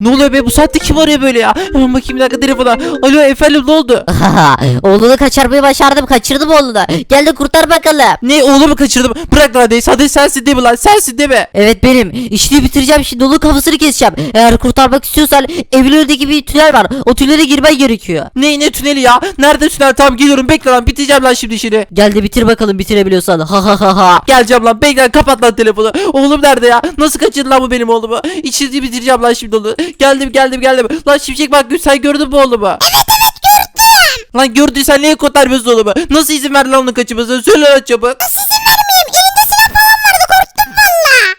Ne oluyor be bu saatte kim arıyor böyle ya? Hemen bakayım bir dakika telefona. Alo efendim ne oldu? Oğlunu kaçırmayı başardım. Kaçırdım oğlunu. Gel de kurtar bakalım. Ne oğlumu kaçırdım. Bırak lan Hades. Hades sensin değil mi lan? Sensin değil mi? Evet benim. İşini bitireceğim şimdi. Onun kafasını keseceğim. Eğer kurtarmak istiyorsan evin önündeki bir tünel var. O tünele girmen gerekiyor. Ne ne tüneli ya? Nerede tünel? Tamam geliyorum. Bekle lan. Bitireceğim lan şimdi işini. Gel de bitir bakalım bitirebiliyorsan. Ha ha ha ha. Geleceğim lan. Bekle lan. Kapat lan telefonu. Oğlum nerede ya? Nasıl kaçırdın lan bu benim oğlumu? İşini bitireceğim lan şimdi onu. Geldim geldim geldim. Lan Şimşek bak sen gördün mü oğlumu? Evet evet gördüm. Lan gördüysen niye kurtarmıyorsun oğlumu? Nasıl izin ver lan onun kaçırmasına? Söyle lan çabuk.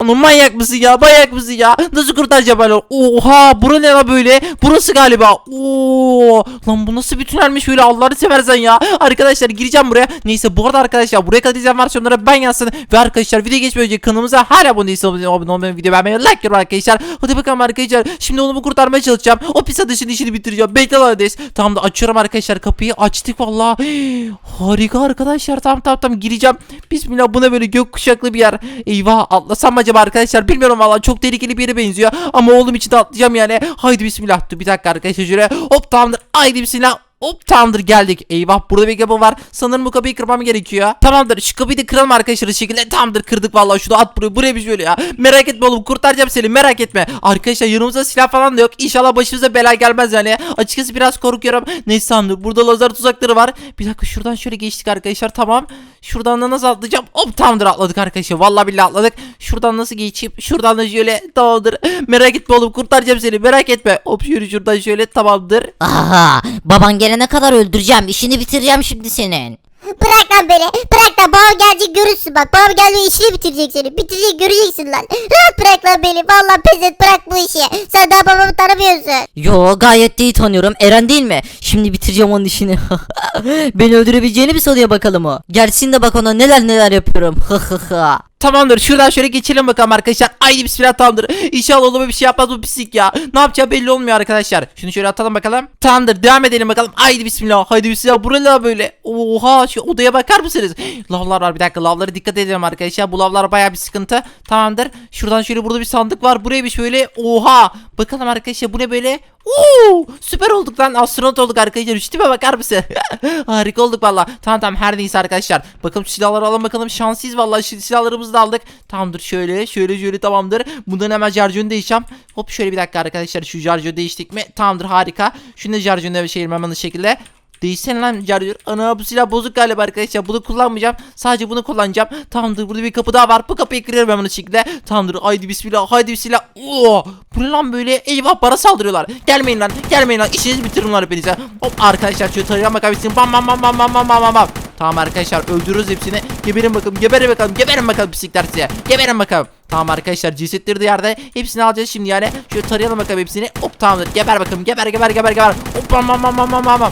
Ama manyak mısın ya? Manyak mısın ya? Nasıl kurtaracağım ben onu? Oha! Bura ne lan böyle? Burası galiba. Oo! Lan bu nasıl bir tünelmiş böyle Allah'ını seversen ya. Arkadaşlar gireceğim buraya. Neyse bu arada arkadaşlar buraya kadar izleyen varsa onlara ben yazsın. Ve arkadaşlar video geçmeden önce kanalımıza hala abone değilseniz abone olmayı video beğenmeyi like yorum arkadaşlar. Hadi bakalım arkadaşlar. Şimdi onu kurtarmaya çalışacağım. O pis adışın işini bitireceğim. Bekle lan Hades. Tamam da açıyorum arkadaşlar kapıyı. Açtık valla. Harika arkadaşlar. Tamam tamam tamam gireceğim. Bismillah bu ne böyle gök kuşaklı bir yer. Eyvah atlasam mı acaba arkadaşlar bilmiyorum valla çok tehlikeli bir yere benziyor. Ama oğlum için de atlayacağım yani. Haydi bismillah. Dur bir dakika arkadaşlar şöyle. Hop tamamdır. Haydi bismillah. Hop tamamdır geldik. Eyvah burada bir kapı var. Sanırım bu kapıyı kırmam gerekiyor. Tamamdır şu kapıyı da kıralım arkadaşlar. şekilde tamamdır kırdık vallahi şunu at buraya. Buraya bir şöyle ya. Merak etme oğlum kurtaracağım seni merak etme. Arkadaşlar yanımızda silah falan da yok. İnşallah başımıza bela gelmez yani. Açıkçası biraz korkuyorum. Neyse tamamdır. Burada lazer tuzakları var. Bir dakika şuradan şöyle geçtik arkadaşlar tamam. Şuradan da nasıl atlayacağım? Hop tamamdır atladık arkadaşlar. Vallahi billahi atladık. Şuradan nasıl geçeyim? Şuradan da şöyle tamamdır. Merak etme oğlum kurtaracağım seni merak etme. Hop şöyle şuradan şöyle tamamdır. Aha. Baban gelene kadar öldüreceğim. İşini bitireceğim şimdi senin. Bırak lan beni. Bırak lan babam gelecek görürsün bak. Babam geldiğinde işini bitirecek seni. Bitirecek göreceksin lan. Rahat bırak lan beni. Vallahi pes et bırak bu işi. Sen daha babamı tanımıyorsun. Yo gayet de iyi tanıyorum. Eren değil mi? Şimdi bitireceğim onun işini. Beni öldürebileceğini bir sanıyor bakalım o. Gelsin de bak ona neler neler yapıyorum. Tamamdır şuradan şöyle geçelim bakalım arkadaşlar. Haydi bismillah tamamdır. İnşallah oğluma bir şey yapmaz bu pislik ya. Ne yapacağı belli olmuyor arkadaşlar. Şunu şöyle atalım bakalım. Tamamdır devam edelim bakalım. Haydi bismillah. Haydi bismillah. Buralar böyle. Oha şu odaya bakar mısınız? Lavlar var bir dakika lavlara dikkat edelim arkadaşlar. Bu lavlar baya bir sıkıntı. Tamamdır. Şuradan şöyle burada bir sandık var. Buraya bir şöyle. Oha. Bakalım arkadaşlar bu ne böyle? Oo, süper olduk lan. Astronot olduk arkadaşlar. Tipe bakar mısın? Harika olduk valla. Tamam tamam. Her neyse arkadaşlar. Bakalım silahları alalım bakalım. Şanslıyız valla. Silahlarımızı da aldık. Tamamdır. Şöyle şöyle şöyle tamamdır. Bundan hemen jarjonu değişeceğim. Hop şöyle bir dakika arkadaşlar. Şu jarjonu değiştik mi? Tamamdır. Harika. Şunu da jarjonuna bir şey hemen şekilde Değilsen lan car diyor. Ana bu silah bozuk galiba arkadaşlar. Bunu kullanmayacağım. Sadece bunu kullanacağım. Tamamdır burada bir kapı daha var. Bu kapıyı kırıyorum hemen şekilde. Tamamdır haydi bismillah haydi bismillah. Oo, bu ne lan böyle eyvah bana saldırıyorlar. Gelmeyin lan gelmeyin lan. İşinizi bitiririm lan hepinize. Hop arkadaşlar şöyle tarıyan bakabilirsiniz. Bam bam bam bam bam bam bam bam. Tamam arkadaşlar öldürürüz hepsini. Geberin bakalım geberin bakalım geberin bakalım bisikler size. Geberin bakalım. Tamam arkadaşlar cesetleri de yerde. Hepsini alacağız şimdi yani. Şöyle tarayalım bakalım hepsini. Hop tamamdır. Geber bakalım. Geber geber geber geber. Hop bam bam bam bam bam bam.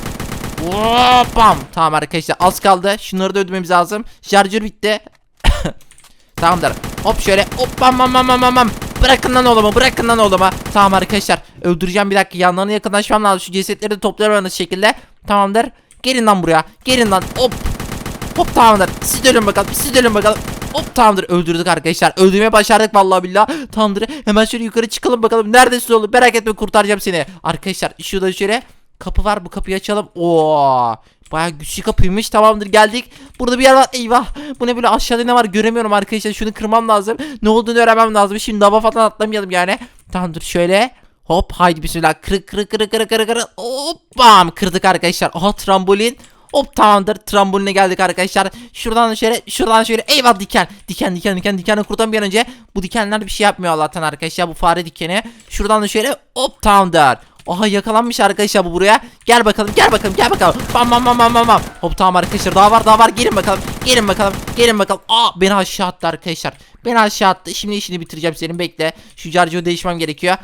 Bam. Tamam arkadaşlar az kaldı. Şunları da ödememiz lazım. Şarjör bitti. Tamamdır. Hop şöyle. Hop bam bam bam bam bam. Bırakın lan oğlumu bırakın lan oğlumu. Tamam arkadaşlar. Öldüreceğim bir dakika. Yanlarına yakınlaşmam lazım. Şu cesetleri de toplayalım aynı şekilde. Tamamdır. Gelin lan buraya. Gelin lan. Hop. Hop tamamdır. Siz de ölün bakalım. Siz de ölün bakalım. Hop tamamdır öldürdük arkadaşlar. Öldürmeyi başardık vallahi billah. Tamamdır. Hemen şöyle yukarı çıkalım bakalım. Neredesin oğlum? Merak etme kurtaracağım seni. Arkadaşlar şurada şöyle kapı var. Bu kapıyı açalım. Oo. Baya güçlü kapıymış. Tamamdır geldik. Burada bir yer var. Eyvah. Bu ne böyle aşağıda ne var göremiyorum arkadaşlar. Şunu kırmam lazım. Ne olduğunu öğrenmem lazım. Şimdi lava falan atlamayalım yani. Tamamdır şöyle. Hop haydi bismillah. Kırık kırık kırık kırık kırık kırık. Hop bam. Kırdık arkadaşlar. Aha trambolin. Hop tamamdır tramboline geldik arkadaşlar. Şuradan şöyle şuradan şöyle eyvah diken. Diken diken diken diken kurtan bir an önce. Bu dikenler bir şey yapmıyor Allah'tan arkadaşlar bu fare dikeni. Şuradan da şöyle hop tamamdır. Aha yakalanmış arkadaşlar bu buraya. Gel bakalım gel bakalım gel bakalım. Bam bam bam bam bam bam. Hop tamam arkadaşlar daha var daha var. Gelin bakalım. Gelin bakalım. Gelin bakalım. Aa beni aşağı attı arkadaşlar. Beni aşağı attı. Şimdi işini bitireceğim senin bekle. Şu carcığı değişmem gerekiyor.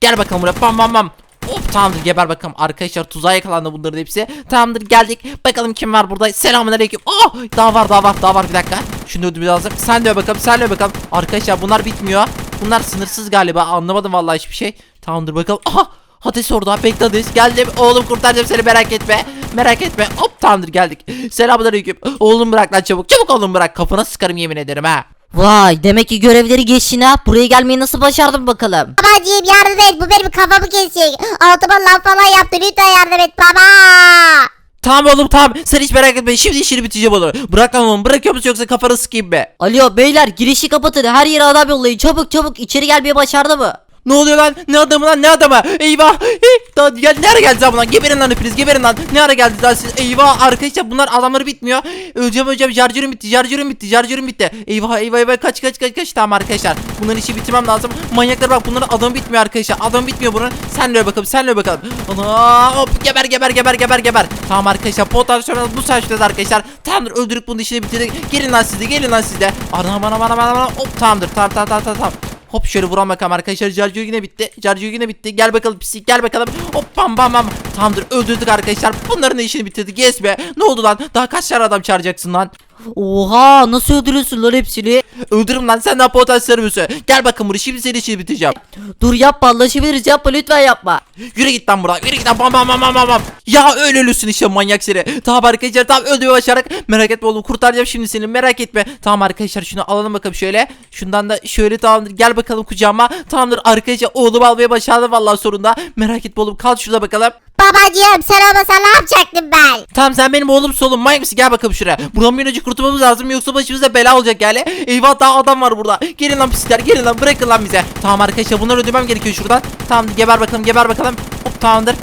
Gel bakalım buraya. Bam bam bam. Hop tamamdır geber bakalım arkadaşlar tuzağa yakalandı bunların hepsi Tamamdır geldik bakalım kim var burada Selamünaleyküm Oh daha var daha var daha var bir dakika Şunu ödümü lazım sen de bakalım sen de bakalım Arkadaşlar bunlar bitmiyor Bunlar sınırsız galiba anlamadım vallahi hiçbir şey Tamamdır bakalım Aha Hades orada bekle Hades geldim oğlum kurtaracağım seni merak etme Merak etme hop tamamdır geldik Selamünaleyküm Oğlum bırak lan çabuk çabuk oğlum bırak kafana sıkarım yemin ederim ha Vay demek ki görevleri geçtin ha. Buraya gelmeyi nasıl başardın bakalım. Babacığım yardım et bu benim kafamı kesecek. Altıma laf falan yaptı lütfen yardım et baba. Tamam oğlum tamam sen hiç merak etme şimdi işini bitireceğim onu. Bırak lan oğlum bırakıyor musun yoksa kafanı sıkayım be. Alo beyler girişi kapatın. Her yere adam yollayın. Çabuk çabuk içeri gelmeye başardı mı? Ne oluyor lan? Ne adamı lan? Ne adamı? Eyvah! Daha gel nereye geldi lan? Geberin lan hepiniz geberin lan. Ne ara geldi lan siz? Eyvah arkadaşlar bunlar adamları bitmiyor. Öleceğim öleceğim. Jarjörüm bitti. Jarjörüm bitti. Jarjörüm bitti. Eyvah eyvah eyvah kaç kaç kaç kaç. Tamam arkadaşlar. Bunların işi bitirmem lazım. Manyaklar bak bunların adamı bitmiyor arkadaşlar. Adam bitmiyor bunun. Sen de bakalım. Sen de bakalım. Ana hop geber geber geber geber geber. Tamam arkadaşlar. Potansiyel bu sayesinde arkadaşlar. Tamamdır öldürüp bunun işini bitirdik. Gelin lan siz de gelin lan siz de. Anam anam anam anam. Hop tamamdır. Tamam tamam tamam tamam. Hop şöyle vuran bakalım arkadaşlar. Jarjo yine bitti. Jarjo yine bitti. Gel bakalım pislik gel bakalım. Hop bam bam bam. Tamamdır öldürdük arkadaşlar. Bunların işini bitirdik. Yes be. Ne oldu lan? Daha kaç tane adam çağıracaksın lan? Oha nasıl öldürürsün lan hepsini? Öldürürüm lan sen daha potansiyel misin? Gel bakın buraya şimdi senin işini bitireceğim. Dur yapma anlaşabiliriz yapma lütfen yapma. Yürü git lan buradan. Yürü git lan. Bam bam bam bam bam. Ya öyle ölürsün işte manyak seni. Tamam arkadaşlar tamam öldürmeyi başardık. Merak etme oğlum kurtaracağım şimdi seni merak etme. Tamam arkadaşlar şunu alalım bakalım şöyle. Şundan da şöyle tamamdır. Gel bakalım kucağıma. Tamamdır arkadaşlar oğlumu almaya başardım vallahi sonunda. Merak etme oğlum kal şurada bakalım. Babacığım sen olmasan ne yapacaktım ben? Tamam sen benim oğlum manyak mısın gel bakalım şuraya. Buradan bir önce kurtulmamız lazım yoksa başımıza bela olacak yani. Eyvah daha adam var burada. Gelin lan pislikler gelin lan bırakın lan bize. Tamam arkadaşlar bunları ödemem gerekiyor şuradan. Tamam geber bakalım geber bakalım. Hop tamamdır.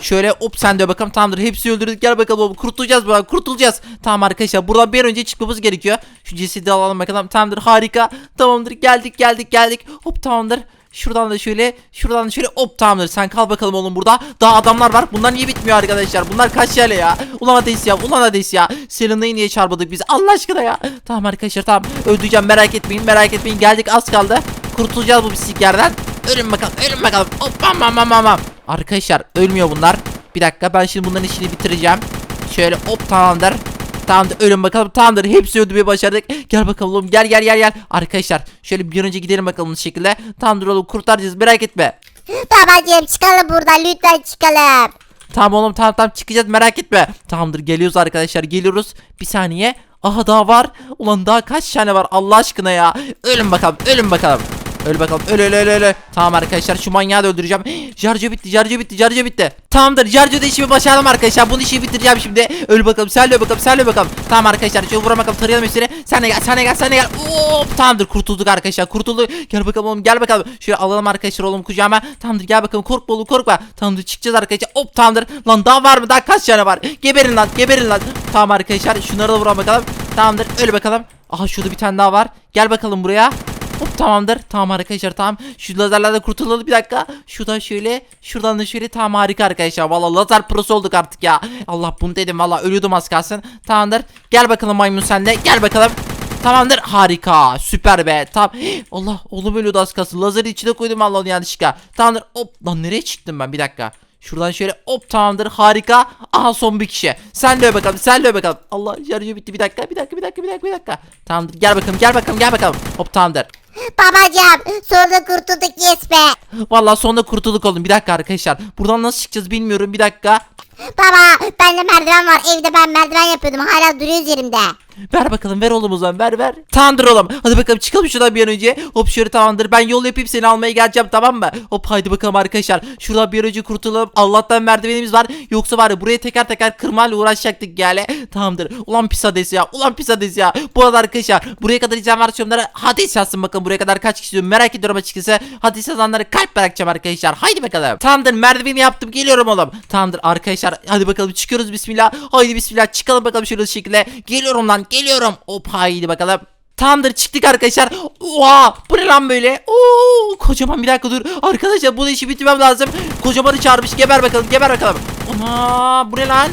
Şöyle hop sen de bakalım tamamdır hepsi öldürdük gel bakalım oğlum kurtulacağız buradan kurtulacağız. Tamam arkadaşlar buradan bir önce çıkmamız gerekiyor. Şu cesedi alalım bakalım tamamdır harika. Tamamdır geldik geldik geldik. Hop tamamdır. Şuradan da şöyle şuradan da şöyle hop tamamdır. Sen kal bakalım oğlum burada. Daha adamlar var. Bunlar niye bitmiyor arkadaşlar? Bunlar kaç yerle ya? Ulan Hades ya ulan Hades ya. Selena'yı niye çarpmadık biz? Allah aşkına ya. Tamam arkadaşlar tamam. Öldüreceğim merak etmeyin merak etmeyin. Geldik az kaldı. Kurtulacağız bu bisiklerden ölün bakalım ölün bakalım. Hop bam bam bam bam. Arkadaşlar ölmüyor bunlar. Bir dakika ben şimdi bunların işini bitireceğim. Şöyle hop tamamdır Tamamdır ölün bakalım. Tamamdır hepsi öldürmeyi başardık. Gel bakalım oğlum gel gel gel gel. Arkadaşlar şöyle bir önce gidelim bakalım bu şekilde. Tamamdır oğlum kurtaracağız merak etme. Babacığım çıkalım buradan lütfen çıkalım. Tamam oğlum tamam tamam çıkacağız merak etme. Tamamdır geliyoruz arkadaşlar geliyoruz. Bir saniye. Aha daha var. Ulan daha kaç tane var Allah aşkına ya? Ölün bakalım ölün bakalım Öl bakalım. Öl öl öl öl. Tamam arkadaşlar şu manyağı da öldüreceğim. Jarjo bitti jarjo bitti jarjo bitti. Tamamdır jarjo da işimi başardım arkadaşlar. Bunu işi bitireceğim şimdi. Öl bakalım sen öl bakalım sen öl bakalım. Tamam arkadaşlar şöyle vura bakalım tarayalım hepsini Sen de gel sen de gel sen de gel. Hop tamamdır kurtulduk arkadaşlar kurtulduk. Gel bakalım oğlum gel bakalım. Şöyle alalım arkadaşlar oğlum kucağıma. Tamamdır gel bakalım korkma oğlum korkma. Tamamdır çıkacağız arkadaşlar. Hop tamamdır. Lan daha var mı daha kaç tane var? Geberin lan geberin lan. Tamam arkadaşlar şunları da vuralım bakalım. Tamamdır öl bakalım. Aha şurada bir tane daha var. Gel bakalım buraya Hop tamamdır. Tamam arkadaşlar tamam. Şu lazerlerden kurtulalım bir dakika. Şuradan şöyle. Şuradan da şöyle. Tamam harika arkadaşlar. Valla lazer prosu olduk artık ya. Allah bunu dedim valla ölüyordum az kalsın. Tamamdır. Gel bakalım maymun sen de. Gel bakalım. Tamamdır harika süper be tamam Allah oğlum ölüyordu az kalsın lazeri içine koydum Allah'ın yanlışlıkla Tamamdır hop lan nereye çıktım ben bir dakika Şuradan şöyle hop tamamdır harika Aha son bir kişi Sen de bakalım sen de bakalım Allah yarıcı bitti bir dakika bir dakika bir dakika bir dakika bir dakika Tamamdır gel bakalım gel bakalım gel bakalım Hop tamamdır Babacığım sonunda kurtulduk yes be. Vallahi sonunda kurtulduk oğlum. Bir dakika arkadaşlar. Buradan nasıl çıkacağız bilmiyorum. Bir dakika. Baba bende merdiven var evde ben merdiven yapıyordum hala duruyor üzerimde. Ver bakalım ver oğlum o zaman ver ver. Tamamdır oğlum. Hadi bakalım çıkalım şuradan bir an önce. Hop şöyle tamamdır. Ben yol yapayım seni almaya geleceğim tamam mı? Hop haydi bakalım arkadaşlar. Şuradan bir an önce kurtulalım. Allah'tan merdivenimiz var. Yoksa var ya buraya teker teker kırmayla uğraşacaktık yani. Tamamdır. Ulan pis Hades ya. Ulan pis Hades ya. Bu arada arkadaşlar buraya kadar izleyen varsa yorumlara Hades yazsın bakın buraya kadar kaç kişi diyor. Merak ediyorum açıkçası. Hades yazanlara kalp bırakacağım arkadaşlar. Haydi bakalım. Tamamdır merdiveni yaptım geliyorum oğlum. Tamamdır arkadaşlar. Hadi bakalım çıkıyoruz bismillah. Haydi bismillah çıkalım bakalım şöyle şekilde. Geliyorum lan geliyorum. Hop haydi bakalım. Tamamdır çıktık arkadaşlar. Oha bu ne lan böyle? Oo kocaman bir dakika dur. Arkadaşlar bu işi bitirmem lazım. Kocamanı çağırmış geber bakalım geber bakalım. Ana bu ne lan?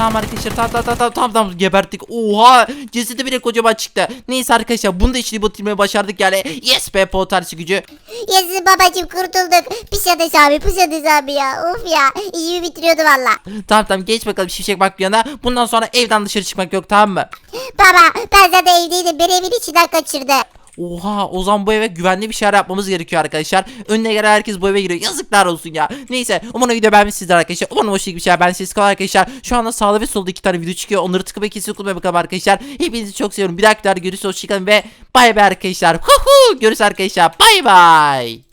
Tamam arkadaşlar tamam tamam tamam tamam tamam geberttik. Oha cesedi bile kocaman çıktı. Neyse arkadaşlar bunu da işini bitirmeyi başardık yani. Yes be potarsı gücü. Yes babacığım kurtulduk. Pis ateş abi pis ateş abi ya. Of ya işimi bitiriyordu valla. Tamam tamam geç bakalım şişek bak bir yana. Bundan sonra evden dışarı çıkmak yok tamam mı? Baba ben zaten evdeydim beni evin içinden kaçırdı. Oha o zaman bu eve güvenli bir şeyler yapmamız gerekiyor arkadaşlar. Önüne gelen herkes bu eve giriyor. Yazıklar olsun ya. Neyse umarım video beğenmişsinizdir arkadaşlar. Umarım hoşçakalın bir şeyler ben siz kalın arkadaşlar. Şu anda sağda ve solda iki tane video çıkıyor. Onları tıklamayı kesin unutmayın bakalım arkadaşlar. Hepinizi çok seviyorum. Bir dahaki videoda görüşürüz. Hoşçakalın ve bay bay arkadaşlar. Huhu. Görüşürüz arkadaşlar. Bay bay.